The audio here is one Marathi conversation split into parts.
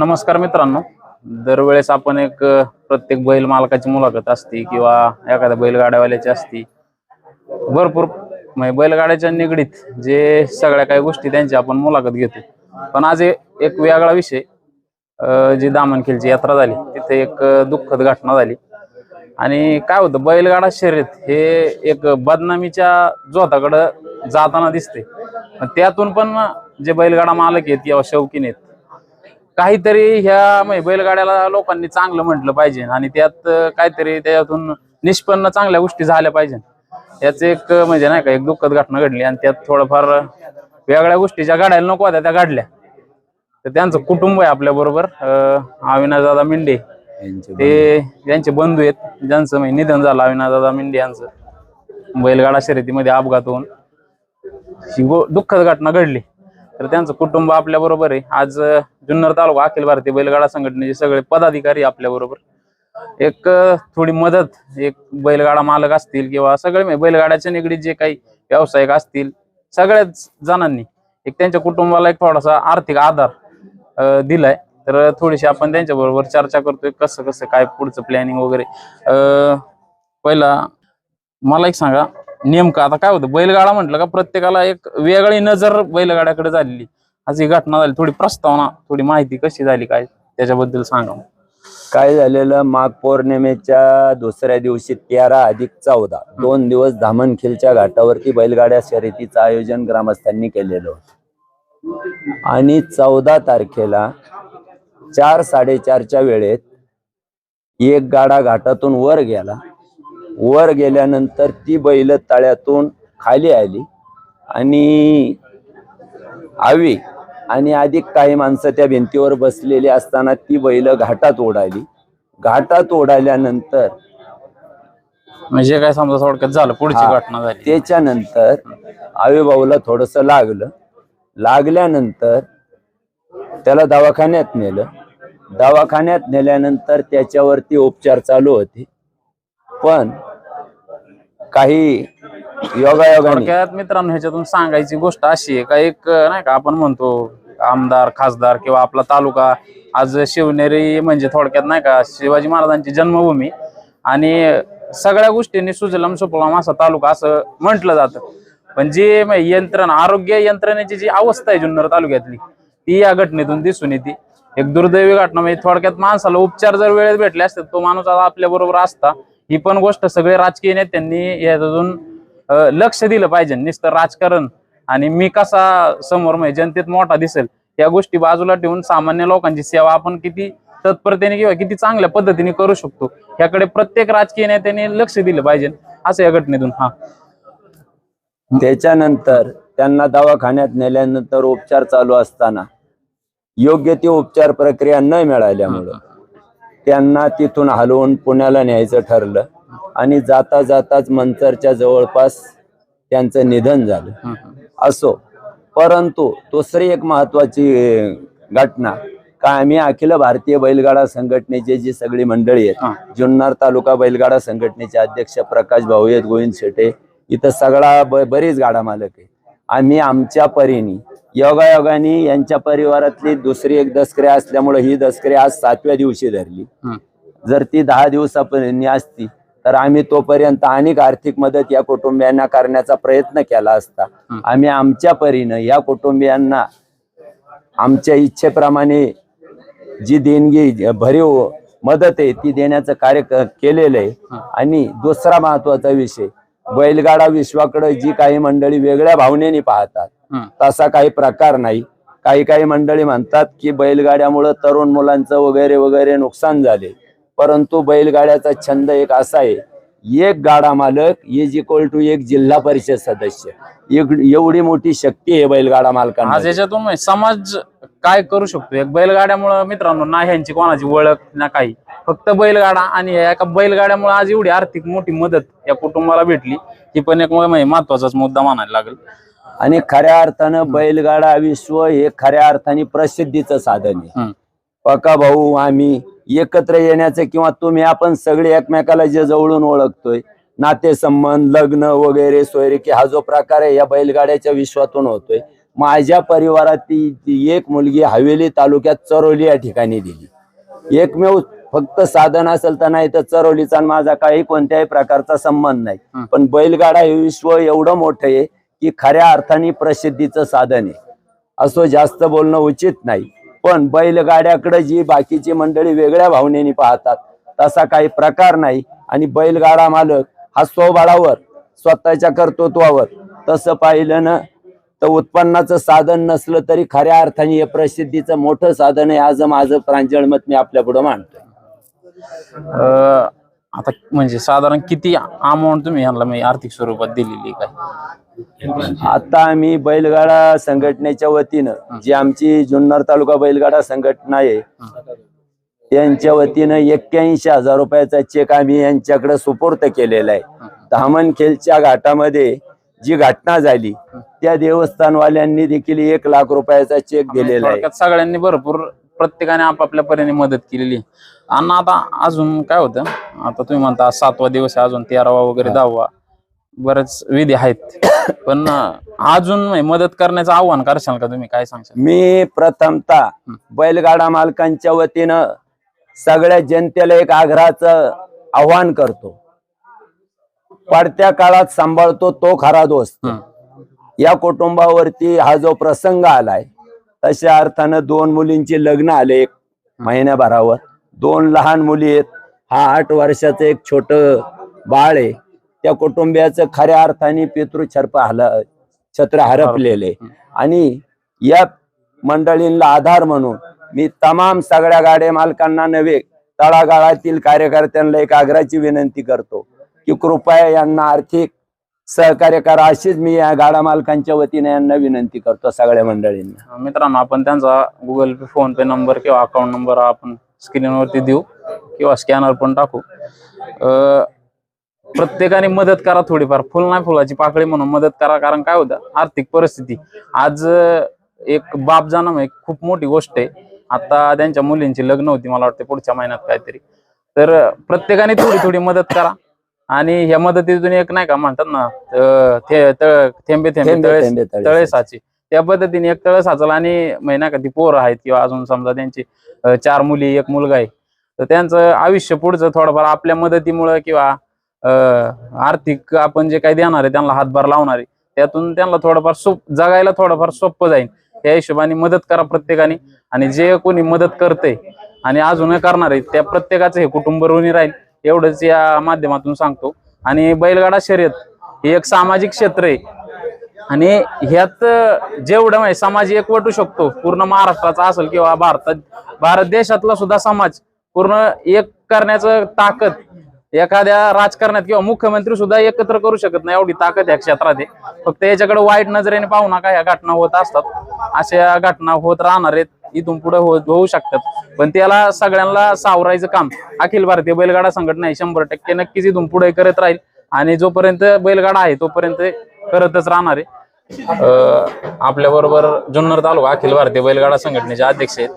नमस्कार मित्रांनो. दरवेळेस आपण एक प्रत्येक बैल मालकाची मुलाखत असते किंवा एखाद्या बैलगाड्यावाल्याची असती. भरपूर म्हणजे बैलगाड्याच्या निगडीत जे सगळ्या काही गोष्टी त्यांची आपण मुलाखत घेतो. पण आज एक वेगळा विषय जी दामनखेलची यात्रा झाली तिथे एक दुःखद घटना झाली. आणि काय होतं बैलगाडा शर्यत हे एक बदनामीच्या जोताकडं जाताना दिसते त्यातून पण जे बैलगाडा मालक आहेत किंवा शौकीन आहेत काहीतरी ह्या म्हणजे बैलगाड्याला लोकांनी चांगलं म्हटलं पाहिजे. आणि त्यात काहीतरी त्याच्यातून निष्पन्न चांगल्या गोष्टी झाल्या पाहिजे. याच एक म्हणजे नाही का एक दुःखद घटना घडली. आणि त्यात थोडंफार वेगळ्या गोष्टी ज्या घडायला नको होत्या त्या घडल्या तर त्यांचं कुटुंब आहे आपल्या बरोबर. अविनाश दादा मिंडे. ते त्यांचे बंधू आहेत. ज्यांचं म्हणजे निधन झालं अविनाश दादा मिंडे यांचं. बैलगाडा शर्यतीमध्ये अपघात होऊन. ही दुःखद घटना घडली. तर त्यांचं कुटुंब आपल्या बरोबर आहे. आज जुन्नर तालुका अखिल भारतीय बैलगाडा संघटनेचे सगळे पदाधिकारी आपल्या बरोबर. एक थोडी मदत एक बैलगाडा मालक असतील किंवा सगळे बैलगाड्याच्या निगडीत जे काही व्यावसायिक असतील सगळ्याच जणांनी एक त्यांच्या कुटुंबाला एक थोडासा आर्थिक आधार दिलाय. तर थोडीशी आपण त्यांच्या बरोबर चर्चा करतोय कसं कसं काय पुढचं प्लॅनिंग वगैरे. पहिला मला एक सांगा नेमकं आता काय होतं बैलगाडा म्हटलं का प्रत्येकाला एक वेगळी नजर बैलगाड्याकडे झालेली. आज ही घटना झाली. थोडी प्रस्तावना थोडी माहिती कशी झाली काय त्याच्याबद्दल सांगा काय झालेलं माघ पौर्णिमेच्या दुसऱ्या दिवशी तेरा अधिक चौदा दोन दिवस धामणखिलच्या घाटावरती बैलगाड्या शर्यतीचं आयोजन ग्रामस्थांनी केलेलं होतं. आणि चौदा तारखेला चार साडेचारच्या वेळेत एक गाडा घाटातून वर गेला. वर गेल्यानंतर ती बैल तळ्यातून खाली आली. आणि आवी आणि अधिक काही माणसं त्या भिंतीवर बसलेली असताना ती बैल घाटात ओढाली. घाटात ओढाल्यानंतर म्हणजे काय समजा थोडक्यात झालं पुढची हा. घटना झाली. त्याच्यानंतर आवीभाऊला थोडस लागलं. लागल्यानंतर त्याला दवाखान्यात नेलं. दवाखान्यात नेल्यानंतर त्याच्यावरती उपचार चालू होते. पण काही योगायोगाने. थोडक्यात मित्रांनो ह्याच्यातून सांगायची गोष्ट अशी आहे का एक नाही का आपण म्हणतो आमदार खासदार किंवा आपला तालुका आज शिवनेरी म्हणजे थोडक्यात नाही का शिवाजी महाराजांची जन्मभूमी. आणि सगळ्या गोष्टींनी सुजलाम सुफलम असा तालुका असं म्हटलं जातं. पण जी म्हणजे यंत्रणा आरोग्य यंत्रणेची जी अवस्था आहे जुन्नर तालुक्यातली ती या घटनेतून दिसून येते. एक दुर्दैवी घटना म्हणजे थोडक्यात माणसाला उपचार जर वेळेत भेटले असते तो माणूस आता आपल्या बरोबर असता. ही पण गोष्ट सगळे राजकीय नेत्यांनी याच्यातून लक्ष दिलं पाहिजे. नुसतं राजकारण आणि मी कसा समोर म्हणजे जनतेत मोठा दिसेल या गोष्टी बाजूला ठेवून सामान्य लोकांची सेवा आपण किती तत्परतेने किंवा किती चांगल्या पद्धतीने करू शकतो याकडे प्रत्येक राजकीय नेत्याने लक्ष दिलं पाहिजे. असं या घटनेतून हा. त्याच्यानंतर त्यांना दवाखान्यात नेल्यानंतर उपचार चालू असताना योग्य ती उपचार प्रक्रिया न मिळाल्यामुळं त्यांना तिथून हलवून पुण्याला न्यायचं ठरलं. आणि जाता जाताच मंचरच्या जवळपास त्यांचं निधन झालं. असो. परंतु दुसरी एक महत्वाची घटना का आम्ही अखिल भारतीय बैलगाडा संघटनेची जी सगळी मंडळी. आहेत जुन्नर तालुका बैलगाडा संघटनेचे अध्यक्ष प्रकाश भाऊ आहेत गोविंद शेटे इथं सगळा बरीच गाडा मालक आहे आम्ही आमच्या परीने योगायोगाने यांच्या परिवारातली दुसरी एक दसकरी असल्यामुळे ही दसकरी आज सातव्या दिवशी धरली. जर ती दहा दिवसापर्यंत असती तर आम्ही तोपर्यंत अनेक आर्थिक मदत या कुटुंबियांना करण्याचा प्रयत्न केला असता. आम्ही आमच्या परीनं या कुटुंबियांना आमच्या इच्छेप्रमाणे जी देणगी भरीव मदत आहे ती देण्याचं कार्य केलेलं आहे. आणि दुसरा महत्त्वाचा विषय बैलगाडा विश्वाकडे जी काही मंडळी वेगळ्या भावनेने पाहतात. तसा काही प्रकार नाही. काही काही मंडळी म्हणतात की बैलगाड्यामुळं तरुण मुलांचं वगैरे वगैरे नुकसान झाले. परंतु बैलगाड्याचा छंद एक असा आहे एक गाडा मालक इज इक्वल टू एक जिल्हा परिषद सदस्य. एक एवढी मोठी शक्ती आहे बैलगाडा मालकांना आज याच्यातून म्हणजे समाज काय करू शकतो? एक बैलगाड्यामुळे मित्रांनो ना ह्यांची कोणाची ओळख ना काही. फक्त बैलगाडा आणि एका बैलगाड्यामुळे आज एवढी आर्थिक मोठी मदत या कुटुंबाला भेटली ही पण एक म्हणजे महत्वाचाच मुद्दा मानायला लागेल. आणि खऱ्या अर्थानं बैलगाडा विश्व हे खऱ्या अर्थाने प्रसिद्धीचं साधन आहे. पका भाऊ आम्ही एकत्र येण्याचं किंवा तुम्ही आपण सगळे एकमेकाला जे जवळून ओळखतोय नातेसंबंध लग्न वगैरे सोयरिकी हा जो प्रकार आहे या बैलगाड्याच्या विश्वातून होतोय. माझ्या परिवारात ती एक मुलगी हवेली तालुक्यात चरोली या ठिकाणी दिली. एकमेव फक्त साधन असेल तर नाही तर चरोलीचा आणि माझा काही कोणत्याही प्रकारचा संबंध नाही. पण बैलगाडा हे विश्व एवढं मोठं आहे की खऱ्या अर्थाने प्रसिद्धीचं साधन आहे. असं जास्त बोलणं उचित नाही. पण बैलगाड्याकडे जी बाकीची मंडळी वेगळ्या भावनेने पाहतात तसा काही प्रकार नाही. आणि बैलगाडा मालक हा स्वबळावर स्वतःच्या कर्तृत्वावर तसं पाहिलं ना तर उत्पन्नाचं साधन नसलं तरी खऱ्या अर्थाने हे प्रसिद्धीचं मोठं साधन आहे आज माझं प्रांजळ मत मी आपल्या पुढे मांडतोय. आता म्हणजे साधारण किती अमाऊंट तुम्ही यांना आर्थिक स्वरूपात दिलेली काय? आता आम्ही बैलगाडा संघटनेच्या वतीनं जी आमची जुन्नर तालुका बैलगाडा संघटना आहे त्यांच्या वतीनं एक्क्याऐंशी हजार रुपयाचा चेक आम्ही यांच्याकडे सुपूर्त केलेला आहे. धामणखेलच्या घाटामध्ये जी घटना झाली त्या देवस्थानवाल्यांनी देखील एक लाख रुपयाचा चेक दिलेला आहे. थोडक्यात सगळ्यांनी भरपूर प्रत्येकाने आपापल्या परीने मदत केलेली. आणि आता अजून काय होतं? आता तुम्ही म्हणता सातवा दिवस आहे अजून तेरावा वगैरे दहावा. बरेच विधी आहेत. पण अजून मदत करण्याचं आव्हान करशाल का तुम्ही? काय सांगशाल? मी प्रथमतः बैलगाडा मालकांच्या वतीनं सगळ्या जनतेला एक आग्रहाचं आव्हान करतो. पडत्या काळात सांभाळतो तो खरा दोस्त. या कुटुंबावरती हा जो प्रसंग आलाय तशा अर्थानं दोन मुलींची लग्न आले एक महिन्याभरावर. दोन लहान मुली आहेत. हा आठ वर्षाचं एक छोट बाळ आहे. त्या कुटुंबियाचं खऱ्या अर्थाने पितृछर्प हल छत्र हरपलेले. आणि या मंडळींना आधार म्हणून मी तमाम सगळ्या गाड्या मालकांना नव्हे तळागाळातील कार्यकर्त्यांना एक आग्रहाची विनंती करतो की कृपया यांना आर्थिक सहकार्य करा अशीच मी या गाडा मालकांच्या वतीने यांना विनंती करतो सगळ्या मंडळींना. मित्रांनो आपण त्यांचा गुगल पे फोन पे नंबर किंवा अकाउंट नंबर आपण स्क्रीनवरती देऊ किंवा स्कॅनर पण टाकू. अं, प्रत्येकाने मदत करा थोडीफार. फुल नाही फुलाची पाकळी म्हणून मदत करा कारण काय होतं? आर्थिक परिस्थिती. आज एक बाप जाणं म्हणजे खूप मोठी गोष्ट आहे. आता त्यांच्या मुलींची लग्न होती मला वाटते पुढच्या महिन्यात काहीतरी. तर प्रत्येकाने थोडी थोडी मदत करा. आणि ह्या मदतीतून एक नाही का म्हणतात ना थेंबे थेंबे थेंबे तळे थेंबे तळे तळे साचे त्या पद्धतीने एक तळ साचला आणि महिना का ती पोरं आहेत किंवा अजून समजा त्यांची चार मुली एक मुलगा आहे. तर त्यांचं आयुष्य पुढचं थोडंफार आपल्या मदतीमुळं किंवा आर्थिक आपण जे काही देणार आहे त्यांना हातभार लावणार आहे. त्यातून त्यांना थोडंफार सोप जगायला थोडंफार सोपं जाईल त्या हिशोबाने मदत करा प्रत्येकाने. आणि जे कोणी मदत करते आणि अजून करणार आहे त्या प्रत्येकाचं हे कुटुंब ऋणी राहील एवढंच या माध्यमातून सांगतो. आणि बैलगाडा शर्यत हे एक सामाजिक क्षेत्र आहे. आणि ह्यात जेवढं म्हणजे समाज एकवटू शकतो. पूर्ण महाराष्ट्राचा असेल किंवा भारतात भारत देशातला सुद्धा समाज पूर्ण एक करण्याचं ताकद एखाद्या राजकारणात किंवा मुख्यमंत्री सुद्धा एकत्र करू शकत नाही. एवढी ताकद या क्षेत्रात आहे. फक्त याच्याकडे वाईट नजरेने पाहू नका ह्या घटना होत असतात. अशा घटना होत राहणार आहेत. इथून पुढे होत होऊ शकतात. पण त्याला सगळ्यांना सावरायचं काम. अखिल भारतीय बैलगाडा संघटना आहे शंभर टक्के नक्कीच इथून पुढे करत राहील. आणि जोपर्यंत बैलगाडा आहे तोपर्यंत करतच राहणार आहे. आपल्या बरोबर जुन्नर तालुका अखिल भारतीय बैलगाडा संघटनेचे अध्यक्ष आहेत.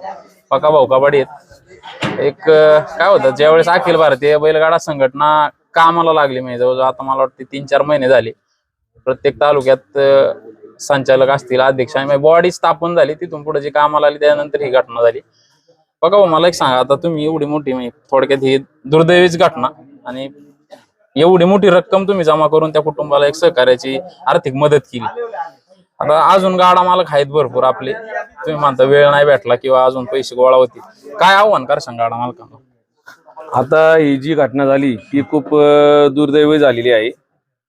पका भाऊ कबाडी आहेत. एक काय होतं ज्यावेळेस अखिल भारतीय बैलगाडा संघटना कामाला लागली म्हणजे जवळजवळ आता मला वाटते तीन चार महिने झाले प्रत्येक तालुक्यात संचालक असतील अध्यक्ष आणि बॉडी स्थापन झाली तिथून पुढे जी कामाला आली त्यानंतर ही घटना झाली. बघा भाऊ, मला एक सांगा आता तुम्ही एवढी मोठी म्हणजे थोडक्यात ही दुर्दैवीच घटना आणि एवढी मोठी रक्कम तुम्ही जमा करून त्या कुटुंबाला एक सहकार्याची आर्थिक मदत केली. आता अजून गाडा मालक आहेत भरपूर आपले. तुम्ही म्हणता वेळ नाही भेटला किंवा अजून पैसे गोळा होतील. काय आव्हान करशाल गाडा मालकांना? आता ही जी घटना झाली ती खूप अ, दुर्दैवी झालेली आहे.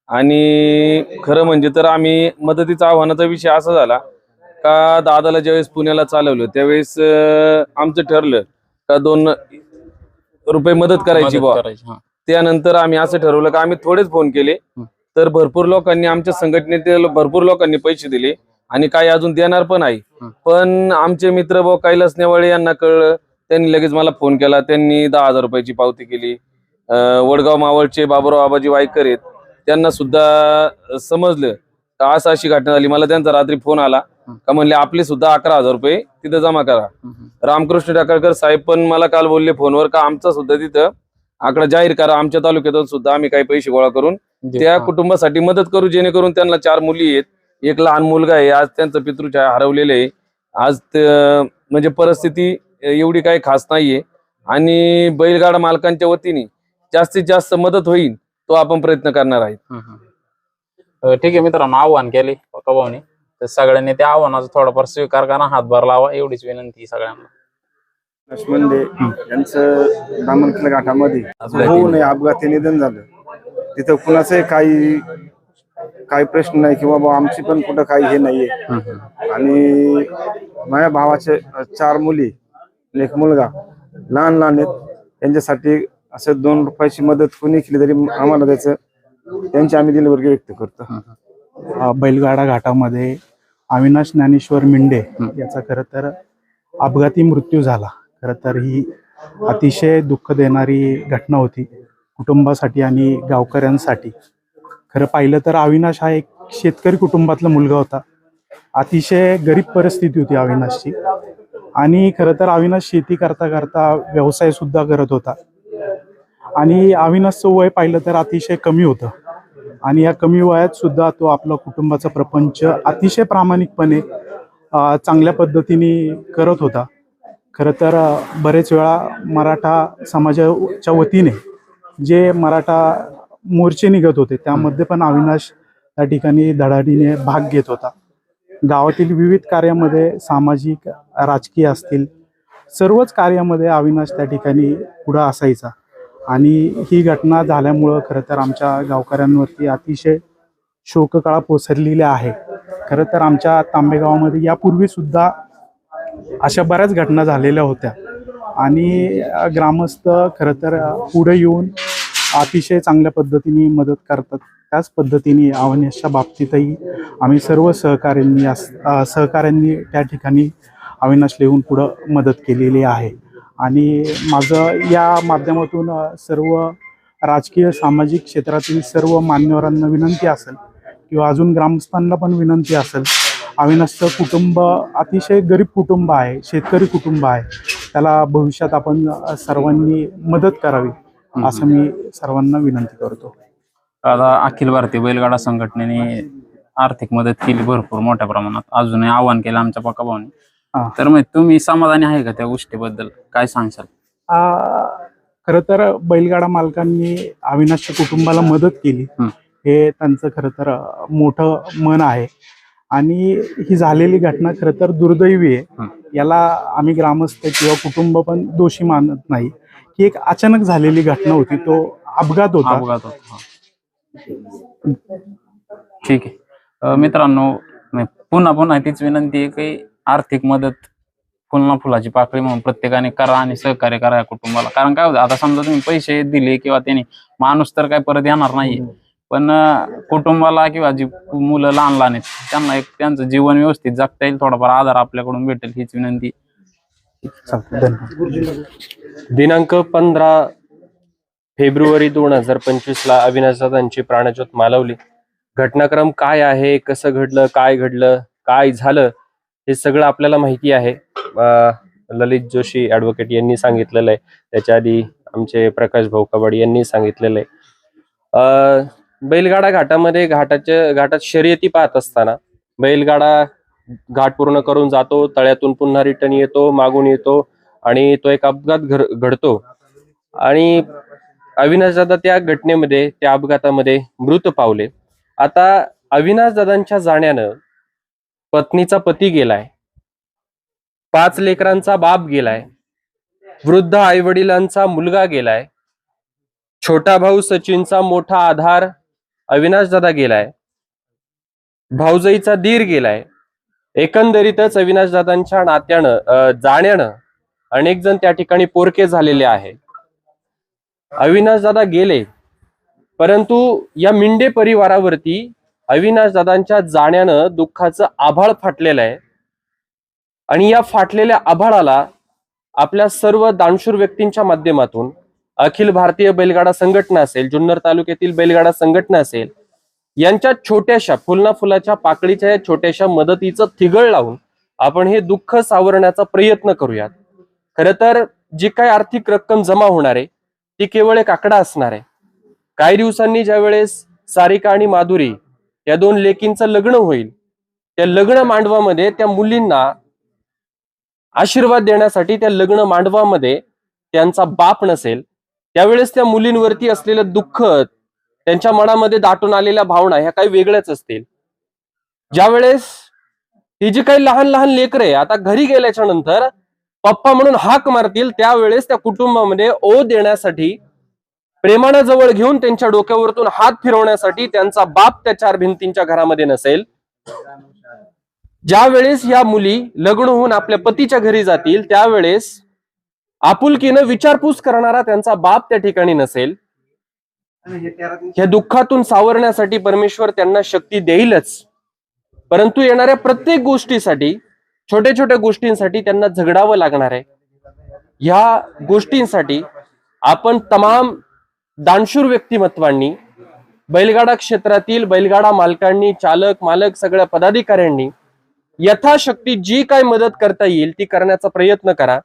आणि खरं म्हणजे तर आम्ही मदतीचा आव्हानाचा विषय असा झाला का दादाला ज्यावेळेस पुण्याला चालवलं त्यावेळेस अ, आमचं ठरलं का दोन रुपये मदत करायची मदत बुवा. करायची हा. त्यानंतर आम्ही असं ठरवलं का आम्ही थोडेच फोन केले. तर भरपूर लोकांनी आमच्या संघटनेतील भरपूर लोकांनी पैसे दिले आणि काही अजून देणार पण आहे. पण आमचे मित्र भाऊ कैलास नेवाळे यांना कळलं त्यांनी लगेच मला फोन केला त्यांनी दहा हजार रुपयाची पावती केली. वडगाव मावळचे बाबुराव आबाजी वायकर आहेत त्यांना सुद्धा समजलं. असं अशी घटना झाली मला त्यांचा रात्री फोन आला का म्हणले आपले सुद्धा अकरा हजार रुपये तिथं जमा करा. रामकृष्ण टाकळकर साहेब पण मला काल बोलले फोनवर का आमचा सुद्धा तिथं आकडा जाहीर करा. आमच्या तालुक्यातून सुद्धा आम्ही काही पैसे गोळा करून. त्या. कुटुंबासाठी मदत करू. जेणेकरून त्यांना चार मुली आहेत. एक लहान मुलगा आहे. आज त्यांचं पितृच्या हरवलेलं आहे. आज म्हणजे परिस्थिती एवढी काही खास नाहीये. आणि बैलगाडा मालकांच्या वतीने जास्तीत जास्त मदत होईल तो आपण प्रयत्न करणार आहे. ठीक आहे मित्रांनो आव्हान केले कबावने तर सगळ्यांनी त्या आव्हानाचा थोडाफार स्वीकार करा. हातभार लावा. एवढीच विनंती सगळ्यांना. लक्ष्मण यांचं दामनखेड घाटामध्ये. होऊ नये अपघाती निधन झालं. तिथं कुणाचंही काही काही प्रश्न नाही किंवा बा आमची पण कुठं काही हे नाहीये. आणि माझ्या भावाचे चार मुली एक मुलगा लहान लहान आहेत. त्यांच्यासाठी असं दोन रुपयाची मदत कोणी केली तरी आम्हाला त्याचं त्यांची आम्ही दिलवर्ग व्यक्त करतो. बैलगाडा घाटामध्ये अविनाश ज्ञानेश्वर मिंडे याचा खरं तर अपघाती मृत्यू झाला. खरं तर ही अतिशय दुःख देणारी घटना होती. कुटुंबासाठी आणि गावकऱ्यांसाठी. खरं पाहिलं तर अविनाश हा एक शेतकरी कुटुंबातला मुलगा होता. अतिशय गरीब परिस्थिती होती अविनाशची. आणि खरं तर अविनाश शेती करता करता व्यवसाय सुद्धा करत होता. आणि अविनाशचं वय पाहिलं तर अतिशय कमी होतं. आणि या कमी वयात सुद्धा तो आपला कुटुंबाचा प्रपंच अतिशय प्रामाणिकपणे चांगल्या पद्धतीने करत होता. खरं तर बरेच वेळा मराठा समाजाच्या वतीने जे मराठा मोर्चे निघत होते त्यामध्ये पण अविनाश त्या ठिकाणी धडाडीने भाग घेत होता. गावातील विविध कार्यामध्ये सामाजिक राजकीय असतील सर्वच कार्यामध्ये अविनाश त्या ठिकाणी पुढं असायचा. आणि ही घटना झाल्यामुळं खरं तर आमच्या गावकऱ्यांवरती अतिशय शोककळा पोसरलेली आहे. खरं तर आमच्या तांबेगावामध्ये यापूर्वी सुद्धा अशा बऱ्याच घटना झालेल्या होत्या. आणि ग्रामस्थ खरं तर पुढे येऊन अतिशय चांगल्या पद्धतीने मदत करतात. त्याच पद्धतीने अविनाशच्या बाबतीतही आम्ही सर्व सहकाऱ्यांनी अस- सहकाऱ्यांनी त्या ठिकाणी अविनाश लिहून पुढं मदत केलेली आहे. आणि माझं या माध्यमातून सर्व राजकीय सामाजिक क्षेत्रातील सर्व मान्यवरांना विनंती असेल किंवा अजून ग्रामस्थांना पण विनंती असेल अविनाशचं कुटुंब अतिशय गरीब कुटुंब आहे शेतकरी कुटुंब आहे. त्याला भविष्यात आपण सर्वांनी मदत करावी असं मी सर्वांना विनंती करतो. आता अखिल भारतीय बैलगाडा संघटनेने आर्थिक मदत केली भरपूर मोठ्या प्रमाणात. अजूनही आव्हान केलं आमच्या हा. तर मग तुम्ही समाधानी आहे का त्या गोष्टीबद्दल? काय सांगशाल? खरं तर बैलगाडा मालकांनी अविनाशच्या कुटुंबाला मदत केली. हं. त्यांचं खरं तर मोठं मन आहे. आणि ही झालेली घटना खरं तर दुर्दैवी आहे. हं. याला आम्ही ग्रामस्थ किंवा कुटुंब पण दोषी मानत नाही. की एक अचानक झालेली घटना होती तो अपघात होता. अपघात होता ठीक आहे. अं, मित्रांनो नाही, पुन्हा पुन्हा तीच विनंती आहे की आर्थिक मदत फुलना फुलाची पाकळी म्हणून प्रत्येकाने करा आणि सहकार्य करा या कुटुंबाला. कारण काय होतं आता समजा तुम्ही पैसे दिले किंवा त्याने माणूस तर काय परत येणार नाहीये. पण कुटुंबाला किंवा जी मुलं लहान लहान आहेत त्यांना एक त्यांचं जीवन व्यवस्थित जगता येईल. थोडाफार आधार आपल्याकडून भेटेल हीच विनंती. दिनांक पंधरा फेब्रुवारी दोन हजार पंचवीस ला अविनाश दादांची प्राणज्योत मालवली. घटनाक्रम काय आहे कसं घडलं काय घडलं काय झालं हे सगळं आपल्याला माहिती आहे. अं, ललित जोशी ऍडव्होकेट यांनी सांगितलेलं आहे. त्याच्या आधी आमचे प्रकाश भाऊ कबाडी यांनी सांगितलेलं आहे. अं, बैलगाडा घाटामध्ये घाटाच्या घाटात शर्यती पाहत असताना बैलगाडा घाट पूर्ण करून जातो तळ्यातून पुन्हा रिटर्न येतो मागून येतो आणि तो एक अपघात घड- घडतो. आणि अविनाश दादा त्या घटनेमध्ये त्या अपघातामध्ये मृत पावले. आता अविनाश दादांच्या जाण्यानं पत्नीचा पती गेलाय. पाच लेकरांचा बाप गेलाय. वृद्ध आई वडिलांचा मुलगा गेलाय. छोटा भाऊ सचिनचा मोठा आधार अविनाश दादा गेलाय. भाऊजईचा दीर गेलाय. एकंदरीतच अविनाश दादांच्या नात्यानं जाण्यानं अनेक जण त्या ठिकाणी पोरके झालेले आहे. अविनाश दादा गेले. परंतु या मिंडे परिवारावरती अविनाश दादांच्या जाण्यानं दुःखाचं आभाळ फाटलेलं आहे. आणि या फाटलेल्या आभाळाला आपल्या सर्व दानशूर व्यक्तींच्या माध्यमातून अखिल भारतीय बैलगाडा संघटना असेल जुन्नर तालुक्यातील बैलगाडा संघटना असेल यांच्या छोट्याशा फुलना फुलाच्या पाकळीच्या या छोट्याशा मदतीचं थिगळ लावून आपण हे दुःख सावरण्याचा प्रयत्न करूयात. खर तर जी काय आर्थिक रक्कम जमा होणार आहे ती केवळ एक आकडा असणार आहे. काही दिवसांनी ज्या वेळेस सारिका आणि माधुरी या दोन लेकींचं लग्न होईल त्या लग्न मांडवामध्ये त्या मुलींना आशीर्वाद देण्यासाठी त्या लग्न मांडवामध्ये त्यांचा बाप नसेल त्यावेळेस त्या मुलींवरती असलेलं दुःख त्यांच्या मनामध्ये दाटून आलेल्या भावना ह्या काही वेगळ्याच असतील. ज्यावेळेस ही जी काही लहान लहान लेकरे आता घरी गेल्याच्यानंतर पप्पा म्हणून हाक मारतील त्यावेळेस त्या कुटुंबामध्ये ओ देण्यासाठी प्रेमानं जवळ घेऊन त्यांच्या डोक्यावरतून हात फिरवण्यासाठी त्यांचा बाप त्या चार भिंतींच्या घरामध्ये नसेल. ज्यावेळेस ह्या या मुली लग्न होऊन आपल्या पतीच्या घरी जातील त्यावेळेस आपुलकीनं विचारपूस करणारा त्यांचा बाप त्या ठिकाणी नसेल. ह्या दुःखातून सावरण्यासाठी परमेश्वर त्यांना शक्ती देईलच. परंतु येणाऱ्या प्रत्येक गोष्टीसाठी छोट्या छोट्या गोष्टींसाठी त्यांना झगडावं लागणार आहे. ह्या गोष्टींसाठी आपण तमाम दानशूर व्यक्तिमत्वांनी बैलगाडा क्षेत्रातील बैलगाडा मालकांनी चालक मालक सगळ्या पदाधिकाऱ्यांनी यथाशक्ती जी काय मदत करता येईल ती करण्याचा प्रयत्न करा.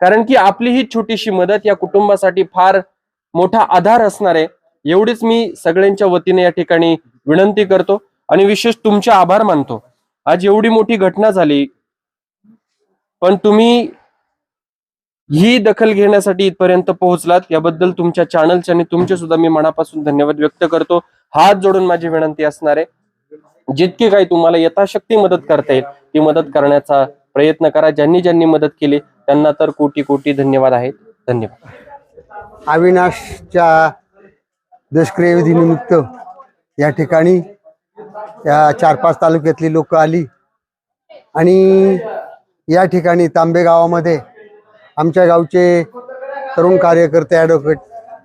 कारण की आपली ही छोटीशी मदत या कुटुंबासाठी फार मोठा आधार असणार आहे. एवढीच मी सगळ्यांच्या वतीने या ठिकाणी विनंती करतो आणि विशेष तुमचे आभार मानतो. आज एवढी मोठी घटना झाली पण तुम्ही ही दखल घेण्यासाठी इथपर्यंत पोहोचलात याबद्दल तुमच्या चॅनलचे आणि तुमचे सुद्धा मी मनापासून धन्यवाद व्यक्त करतो. हात जोडून माझी विनंती असणार आहे. जितकी काही तुम्हाला यथाशक्ती मदत करता येईल ती मदत करण्याचा प्रयत्न करा. ज्यांनी ज्यांनी मदत केली त्यांना तर कोटी कोटी धन्यवाद आहेत. धन्यवाद. अविनाशच्या दशक्रियविधीनिमित्त या ठिकाणी या चार पाच तालुक्यातली लोक आली. आणि या ठिकाणी तांबे गावामध्ये आमच्या गावचे तरुण कार्यकर्ते ॲडव्होकेट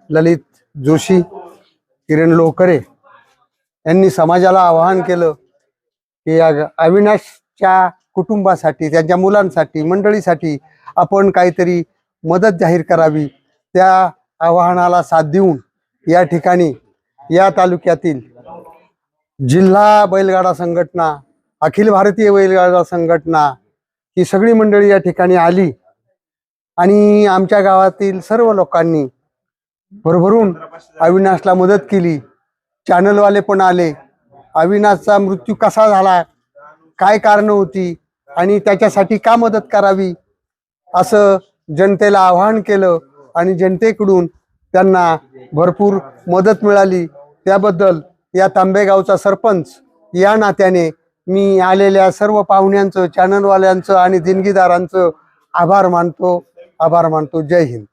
ललित जोशी किरण लोकरे यांनी समाजाला आवाहन केलं की या अविनाशच्या कुटुंबासाठी त्यांच्या मुलांसाठी मंडळीसाठी आपण काहीतरी मदत जाहीर करावी त्या आवाहनाला साथ देऊन या ठिकाणी या तालुक्यातील जिल्हा बैलगाडा संघटना अखिल भारतीय बैलगाडा संघटना ही सगळी मंडळी या ठिकाणी आली आणि आमच्या गावातील सर्व लोकांनी भरभरून अविनाशला मदत केली. चॅनलवाले पण आले. अविनाशचा मृत्यू कसा झाला? काय कारणं होती? आणि त्याच्यासाठी का मदत करावी? असं जनतेला आवाहन केलं आणि जनतेकडून त्यांना भरपूर मदत मिळाली. त्याबद्दल या तांबेगावचा सरपंच या नात्याने मी आलेल्या सर्व पाहुण्यांचं चॅनलवाल्यांचं आणि देणगीदारांचं आभार मानतो. आभार मानतो. जय हिंद.